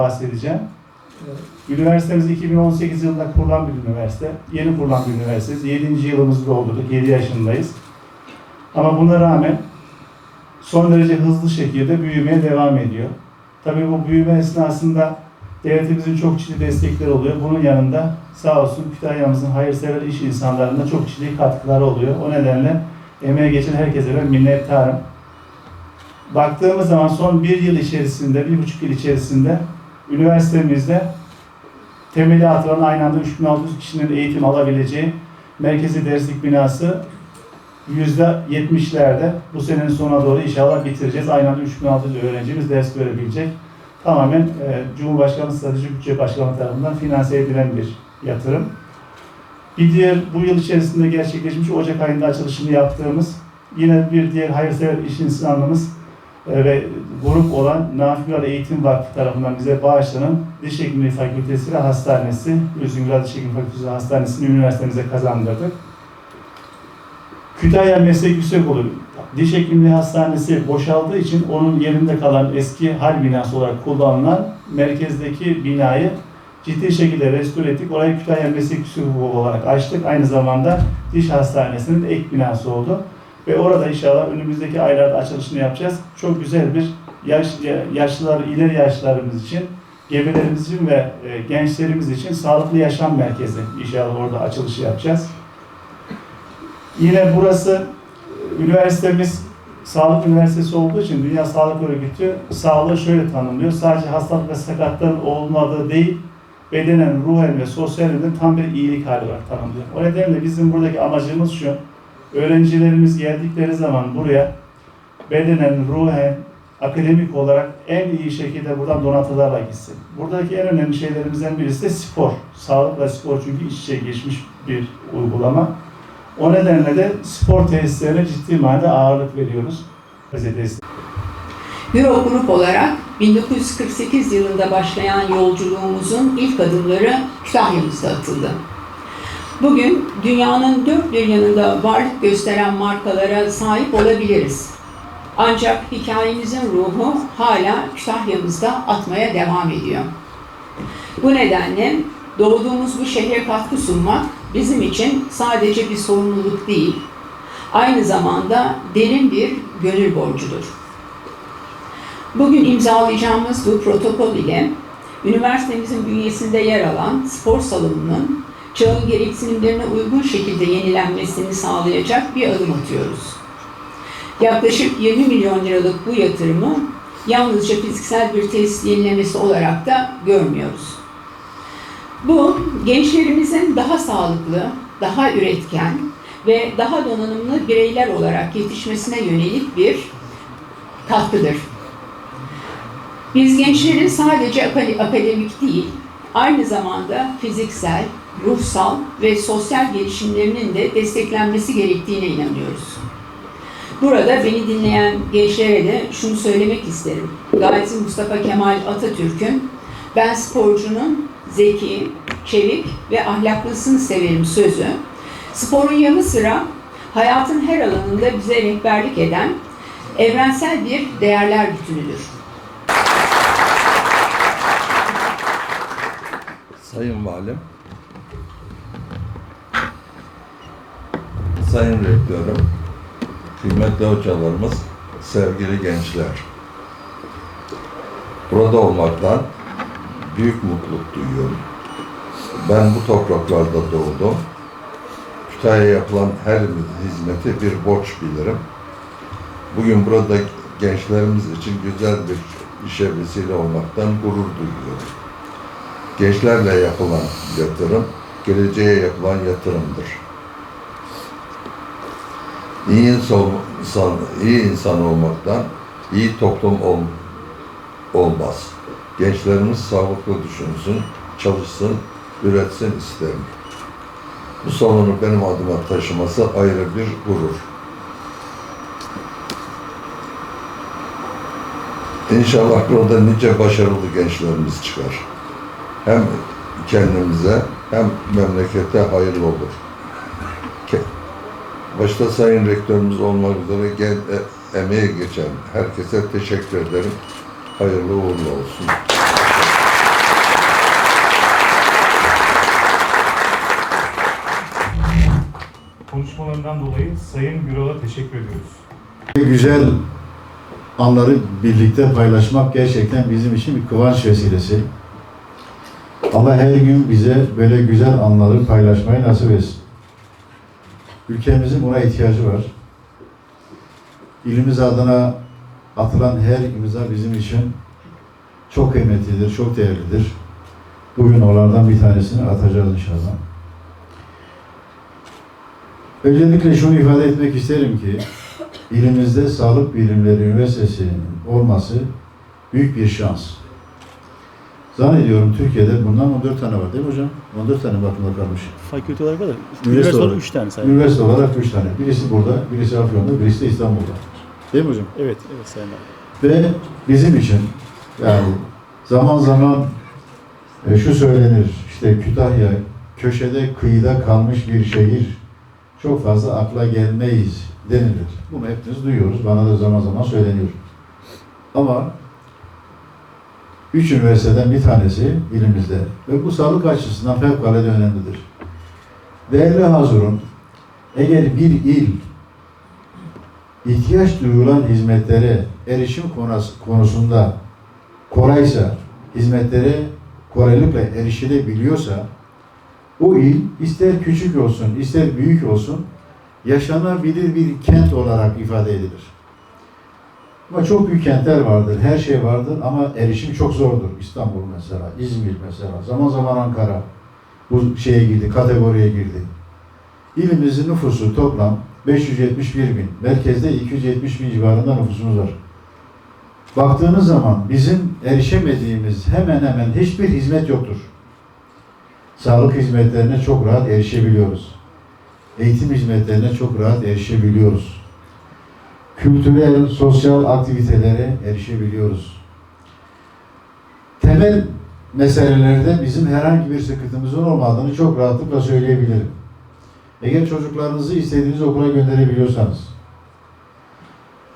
bahsedeceğim. Üniversitemiz 2018 yılında kurulan bir üniversite. Yeni kurulan bir üniversiteyiz. 7. yılımızı doldurduk. 7 yaşındayız. Ama buna rağmen son derece hızlı şekilde büyümeye devam ediyor. Tabii bu büyüme esnasında devletimizin çok ciddi destekleri oluyor. Bunun yanında sağ olsun Kütahya'mızın hayırsever iş insanlarında çok ciddi katkıları oluyor. O nedenle emeğe geçen herkese ben minnettarım. Baktığımız zaman son bir yıl içerisinde, bir buçuk yıl içerisinde üniversitemizde temeli atılan aynı anda 3600 kişinin eğitim alabileceği merkezi derslik binası %70'lerde bu senenin sonuna doğru inşallah bitireceğiz. Aynı anda 3600 öğrencimiz ders görebilecek. Tamamen e, Cumhurbaşkanı Strateji Bütçe Başkanı tarafından finanse edilen bir yatırım. Bir diğer bu yıl içerisinde gerçekleşmiş Ocak ayında açılışını yaptığımız yine bir diğer hayırsever iş insanımız ve grup olan Nafilar Eğitim Vakfı tarafından bize bağışlanan Diş Hekimliği Fakültesi ve Hastanesi, Üzüngül Diş Hekimliği Fakültesi ve Hastanesi'ni üniversitemize kazandırdık. Kütahya Meslek Yüksekokulu Diş Hekimliği Hastanesi boşaldığı için onun yerinde kalan eski hal binası olarak kullanılan merkezdeki binayı ciddi şekilde restore ettik. Orayı Kütahya Meslek Yüksekokulu olarak açtık. Aynı zamanda diş hastanesinin ek binası oldu. Ve orada inşallah önümüzdeki aylarda açılışını yapacağız. Çok güzel bir yaş, yaşlılar, ileri yaşlılarımız için, gebelerimiz için ve e, gençlerimiz için sağlıklı yaşam merkezi inşallah orada açılışı yapacağız. Yine burası e, üniversitemiz Sağlık Üniversitesi olduğu için Dünya Sağlık Örgütü sağlığı şöyle tanımlıyor. Sadece hastalık ve sakatlığın olmadığı değil, bedenen, ruhen ve sosyal yönden tam bir iyilik hali olarak tanımlıyor. O nedenle bizim buradaki amacımız şu, öğrencilerimiz geldikleri zaman buraya bedenen, ruhen, akademik olarak en iyi şekilde buradan donatılarla gitsin. Buradaki en önemli şeylerimizden birisi de spor. Sağlık ve spor çünkü iç içe geçmiş bir uygulama. O nedenle de spor tesislerine ciddi manada ağırlık veriyoruz. Euro Grup olarak 1948 yılında başlayan yolculuğumuzun ilk adımları Kütahya'mızda atıldı. Bugün dünyanın dört bir yanında varlık gösteren markalara sahip olabiliriz. Ancak hikayemizin ruhu hala Kütahya'mızda atmaya devam ediyor. Bu nedenle doğduğumuz bu şehre katkı sunmak bizim için sadece bir sorumluluk değil, aynı zamanda derin bir gönül borcudur. Bugün imzalayacağımız bu protokol ile üniversitemizin bünyesinde yer alan spor salonunun çağın gereksinimlerine uygun şekilde yenilenmesini sağlayacak bir adım atıyoruz. Yaklaşık 20 milyon liralık bu yatırımı yalnızca fiziksel bir tesis yenilemesi olarak da görmüyoruz. Bu gençlerimizin daha sağlıklı, daha üretken ve daha donanımlı bireyler olarak yetişmesine yönelik bir katkıdır. Biz gençlerin sadece akad- akademik değil, aynı zamanda fiziksel, ruhsal ve sosyal gelişimlerinin de desteklenmesi gerektiğine inanıyoruz. Burada beni dinleyen gençlere de şunu söylemek isterim. Gazi Mustafa Kemal Atatürk'ün ben sporcunun zeki, çevik ve ahlaklısını severim sözü, sporun yanı sıra hayatın her alanında bize rehberlik eden evrensel bir değerler bütünüdür. Sayın Valim, Sayın Rektörüm, kıymetli hocalarımız, sevgili gençler. Burada olmaktan büyük mutluluk duyuyorum. Ben bu topraklarda doğdum. Kütahya'ya yapılan her hizmeti bir borç bilirim. Bugün burada gençlerimiz için güzel bir işe vesile olmaktan gurur duyuyorum. Gençlerle yapılan yatırım, geleceğe yapılan yatırımdır. İyi insan, iyi insan olmaktan iyi toplum ol, olmaz. Gençlerimiz sağlıklı düşünsün, çalışsın, üretsin isterim. Bu sorunu benim adıma taşıması ayrı bir gurur. İnşallah burada nice başarılı gençlerimiz çıkar hem kendimize hem memlekete hayırlı olur. Başta Sayın Rektörümüz olmak üzere gel, e, emeğe geçen herkese teşekkür ederim. Hayırlı uğurlu olsun. Konuşmalarından dolayı Sayın Büro'ya teşekkür ediyoruz. Güzel anları birlikte paylaşmak gerçekten bizim için bir kıvanç vesilesi. Allah her gün bize böyle güzel anları paylaşmayı nasip etsin. Ülkemizin buna ihtiyacı var. İlimiz adına atılan her imza bizim için çok kıymetlidir, çok değerlidir. Bugün onlardan bir tanesini atacağız inşallah. Özellikle şunu ifade etmek isterim ki, İlimizde Sağlık Bilimleri Üniversitesi'nin olması büyük bir şans. Zannediyorum Türkiye'de bundan 14 tane var değil mi hocam? 14 tane bakımda kalmış. Fakülte olarak var da Üniversite olarak olarak. 3 tane sayın. Üniversite olarak 3 tane. Birisi burada, birisi Afyon'da, birisi de İstanbul'da. Değil mi hocam? Evet, evet sayın abi. Ve bizim için yani zaman zaman e, şu söylenir, işte Kütahya köşede kıyıda kalmış bir şehir çok fazla akla gelmeyiz denilir. Bunu hepimiz duyuyoruz, bana da zaman zaman söyleniyor. Ama üç üniversiteden bir tanesi ilimizde ve bu sağlık açısından fevkalade önemlidir. Değerli Hazurun, eğer bir il ihtiyaç duyulan hizmetlere erişim konusu- konusunda kolaysa, hizmetlere kolaylıkla erişilebiliyorsa, o il ister küçük olsun, ister büyük olsun, yaşanabilir bir kent olarak ifade edilir. Ama çok büyük kentler vardır, her şey vardır ama erişim çok zordur. İstanbul mesela, İzmir mesela, zaman zaman Ankara bu şeye girdi, kategoriye girdi. İlimizin nüfusu toplam 571 bin, merkezde 270 bin civarında nüfusumuz var. Baktığınız zaman bizim erişemediğimiz hemen hemen hiçbir hizmet yoktur. Sağlık hizmetlerine çok rahat erişebiliyoruz. Eğitim hizmetlerine çok rahat erişebiliyoruz. Kültürel, sosyal aktivitelere erişebiliyoruz. Temel meselelerde bizim herhangi bir sıkıntımızın olmadığını çok rahatlıkla söyleyebilirim. Eğer çocuklarınızı istediğiniz okula gönderebiliyorsanız,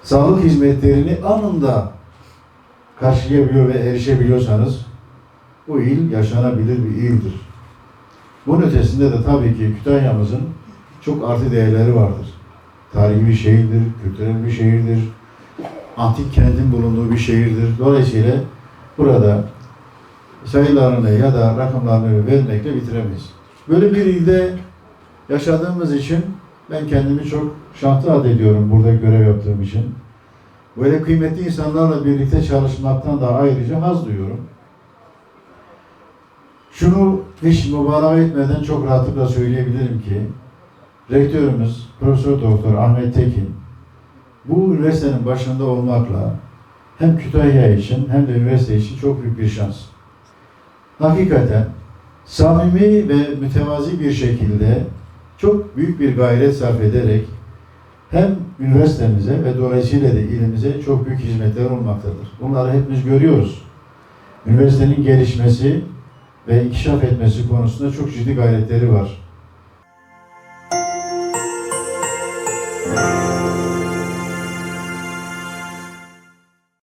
sağlık hizmetlerini anında karşılayabiliyor ve erişebiliyorsanız, bu il yaşanabilir bir ildir. Bunun ötesinde de tabii ki Kütahya'mızın çok artı değerleri vardır. Tarihi bir şehirdir, kültürel bir şehirdir, antik kentin bulunduğu bir şehirdir. Dolayısıyla burada sayılarını ya da rakamlarını vermekle bitiremeyiz. Böyle bir ilde yaşadığımız için ben kendimi çok şanslı addediyorum burada görev yaptığım için. Böyle kıymetli insanlarla birlikte çalışmaktan da ayrıca haz duyuyorum. Şunu hiç mübalağa etmeden çok rahatlıkla söyleyebilirim ki rektörümüz Profesör Doktor Ahmet Tekin bu üniversitenin başında olmakla hem Kütahya için hem de üniversite için çok büyük bir şans. Hakikaten samimi ve mütevazi bir şekilde çok büyük bir gayret sarf ederek hem üniversitemize ve dolayısıyla da ilimize çok büyük hizmetler olmaktadır. Bunları hepimiz görüyoruz. Üniversitenin gelişmesi ve inkişaf etmesi konusunda çok ciddi gayretleri var.